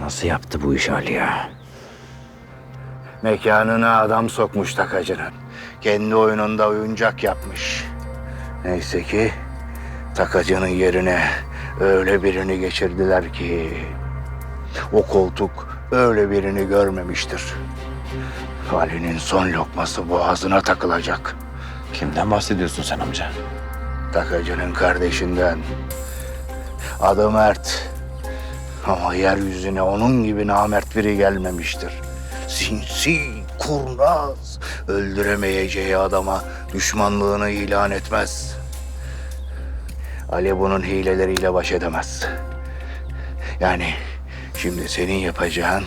Nasıl yaptı bu iş Ali ya? Mekanına adam sokmuş takacının. Kendi oyununda oyuncak yapmış. Neyse ki takacının yerine öyle birini geçirdiler ki o koltuk öyle birini görmemiştir. Ali'nin son lokması boğazına takılacak. Kimden bahsediyorsun sen amca? Takacının kardeşinden. Adı Mert. Ama yeryüzüne onun gibi namert biri gelmemiştir. Sinsi, kurnaz, öldüremeyeceği adama düşmanlığını ilan etmez. Ali bunun hileleriyle baş edemez. Yani şimdi senin yapacağın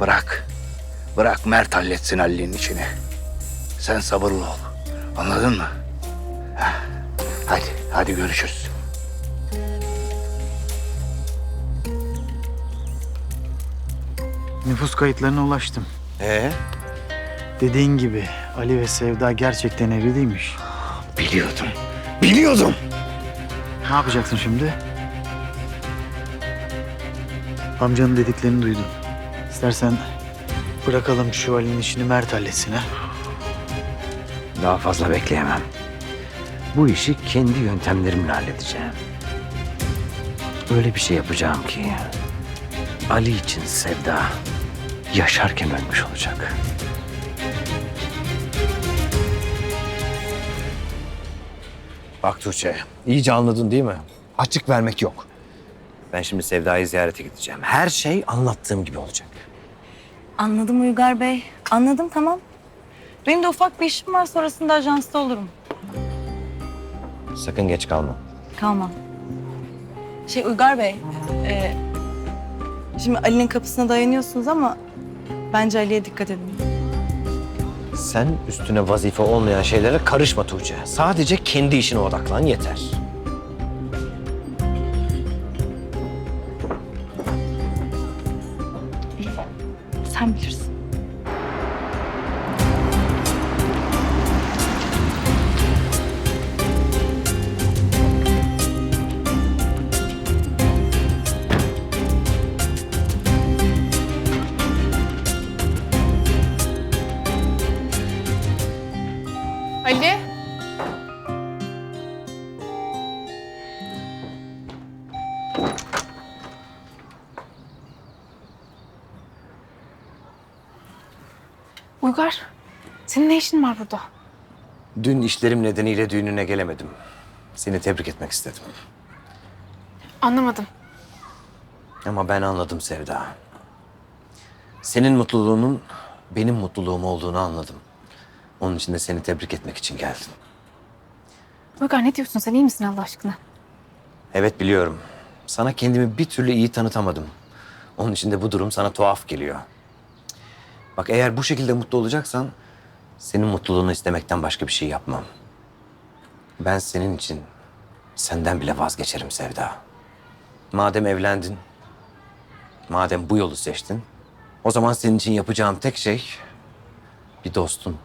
bırak, bırak Mert halletsin Ali'nin içini. Sen sabırlı ol. Anladın mı? Hadi, hadi görüşürüz. Nüfus kayıtlarına ulaştım. Ee? Dediğin gibi Ali ve Sevda gerçekten evliymiş. Biliyordum. Biliyordum. Ne yapacaksın şimdi? Amcanın dediklerini duydum. İstersen bırakalım şu Ali'nin işini Mert halletsin ha. Daha fazla bekleyemem. Bu işi kendi yöntemlerimle halledeceğim. Öyle bir şey yapacağım ki Ali için Sevda yaşarken ölmüş olacak. Bak Tuğçe, iyice anladın değil mi? Açık vermek yok. Ben şimdi Sevda'yı ziyarete gideceğim. Her şey anlattığım gibi olacak. Anladım Uygar Bey. Anladım tamam. Benim de ufak bir işim var sonrasında ajansta olurum. Sakın geç kalma. Kalmam. Şey Uygar Bey. e, şimdi Ali'nin kapısına dayanıyorsunuz ama bence Ali'ye dikkat edin. Sen üstüne vazife olmayan şeylere karışma Tuğçe. Sadece kendi işine odaklan yeter. Sen bilirsin. Uygar, senin ne işin var burada? Dün işlerim nedeniyle düğününe gelemedim. Seni tebrik etmek istedim. Anlamadım. Ama ben anladım Sevda. Senin mutluluğunun benim mutluluğum olduğunu anladım. Onun için de seni tebrik etmek için geldim. Uygar ne diyorsun sen iyi misin Allah aşkına? Evet biliyorum. Sana kendimi bir türlü iyi tanıtamadım. Onun için de bu durum sana tuhaf geliyor. Bak eğer bu şekilde mutlu olacaksan senin mutluluğunu istemekten başka bir şey yapmam. Ben senin için senden bile vazgeçerim Sevda. Madem evlendin, madem bu yolu seçtin, o zaman senin için yapacağım tek şey bir dostun,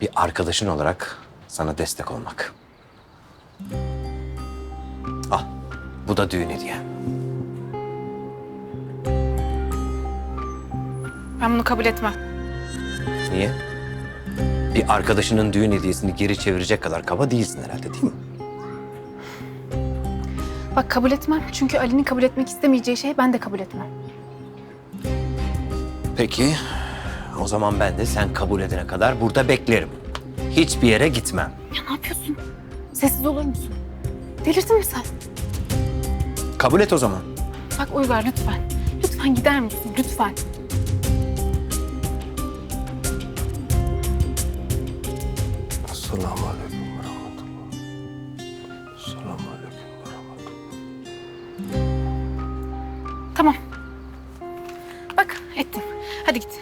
bir arkadaşın olarak sana destek olmak. Al, bu da düğün hediye. Ben bunu kabul etmem. Niye? Bir arkadaşının düğün hediyesini geri çevirecek kadar kaba değilsin herhalde değil mi? Bak kabul etmem çünkü Ali'nin kabul etmek istemeyeceği şeyi ben de kabul etmem. Peki, o zaman ben de sen kabul edene kadar burada beklerim. Hiçbir yere gitmem. Ya ne yapıyorsun? Sessiz olur musun? Delirdin mi sen? Kabul et o zaman. Bak Uygar lütfen. Lütfen gider misin? Lütfen. Tamam. Bak ettim. Hadi git.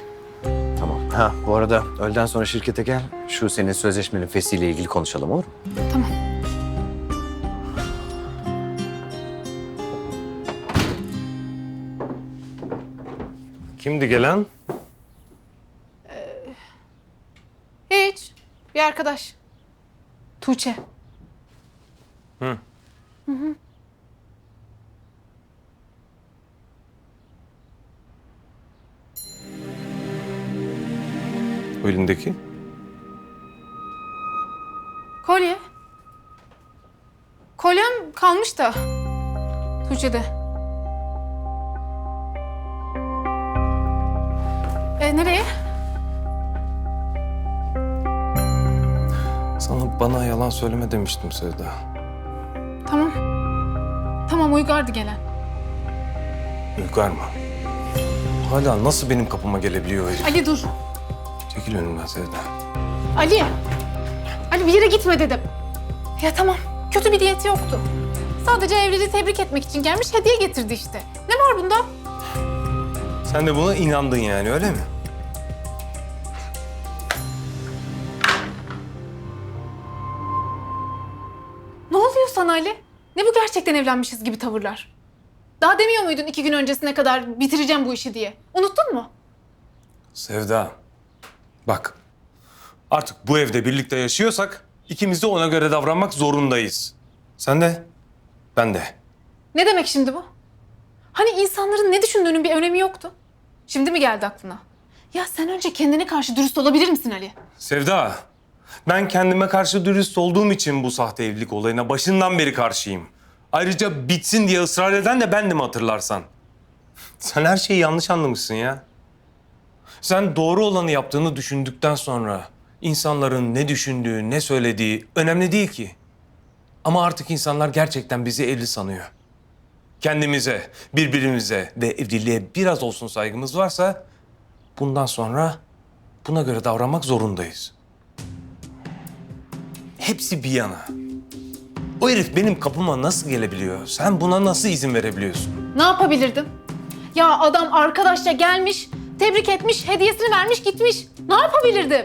Tamam. Ha, bu arada öğleden sonra şirkete gel. Şu senin sözleşmenin fesiyle ilgili konuşalım olur mu? Tamam. Kimdi gelen? Hiç. Bir arkadaş. Tuğçe. O elindeki? Kolye. Kolyem kalmış da. Tuğçe'de. E, nereye? Sana bana yalan söyleme demiştim Sevda. Tamam. Tamam Uygar'dı gelen. Uygar mı? Hala nasıl benim kapıma gelebiliyor herif? Ali dur. Çekil önümden Sevda. Ali. Ali bir yere gitme dedim. Ya tamam. Kötü bir diyeti yoktu. Sadece evliliği tebrik etmek için gelmiş hediye getirdi işte. Ne var bunda? Sen de buna inandın yani öyle mi? Ne oluyor sana Ali? Ne bu gerçekten evlenmişiz gibi tavırlar? Daha demiyor muydun iki gün öncesine kadar bitireceğim bu işi diye? Unuttun mu? Sevda. Bak. Artık bu evde birlikte yaşıyorsak ikimiz de ona göre davranmak zorundayız. Sen de, ben de. Ne demek şimdi bu? Hani insanların ne düşündüğünün bir önemi yoktu. Şimdi mi geldi aklına? Ya sen önce kendine karşı dürüst olabilir misin Ali? Sevda, ben kendime karşı dürüst olduğum için bu sahte evlilik olayına başından beri karşıyım. Ayrıca bitsin diye ısrar eden de bendim hatırlarsan. Sen her şeyi yanlış anlamışsın ya. Sen doğru olanı yaptığını düşündükten sonra insanların ne düşündüğü, ne söylediği önemli değil ki. Ama artık insanlar gerçekten bizi evli sanıyor. Kendimize, birbirimize ve evliliğe biraz olsun saygımız varsa bundan sonra buna göre davranmak zorundayız. Hepsi bir yana. O herif benim kapıma nasıl gelebiliyor? Sen buna nasıl izin verebiliyorsun? Ne yapabilirdim? Ya adam arkadaşça gelmiş, tebrik etmiş, hediyesini vermiş gitmiş. Ne yapabilirdim?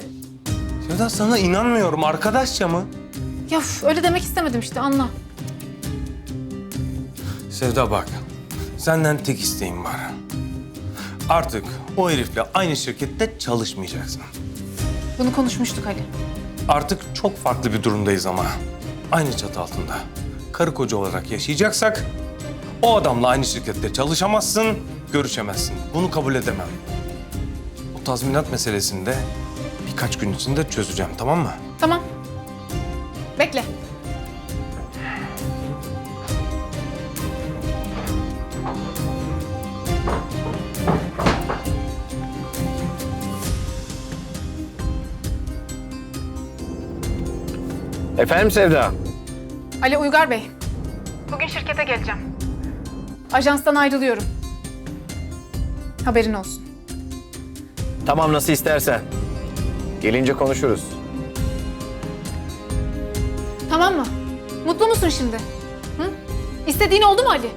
Sevda sana inanmıyorum. Arkadaşça mı? Ya üf, öyle demek istemedim işte anla. Sevda bak. Senden tek isteğim var. Artık o herifle aynı şirkette çalışmayacaksın. Bunu konuşmuştuk Ali. Artık çok farklı bir durumdayız ama. Aynı çatı altında. Karı koca olarak yaşayacaksak o adamla aynı şirkette çalışamazsın, görüşemezsin. Bunu kabul edemem. Tazminat meselesini de birkaç gün içinde çözeceğim tamam mı? Tamam. Bekle. Efendim Sevda? Ali Uygar Bey. Bugün şirkete geleceğim. Ajanstan ayrılıyorum. Haberin olsun. Tamam nasıl istersen. Gelince konuşuruz. Tamam mı? Mutlu musun şimdi? Hı? İstediğin oldu mu Ali?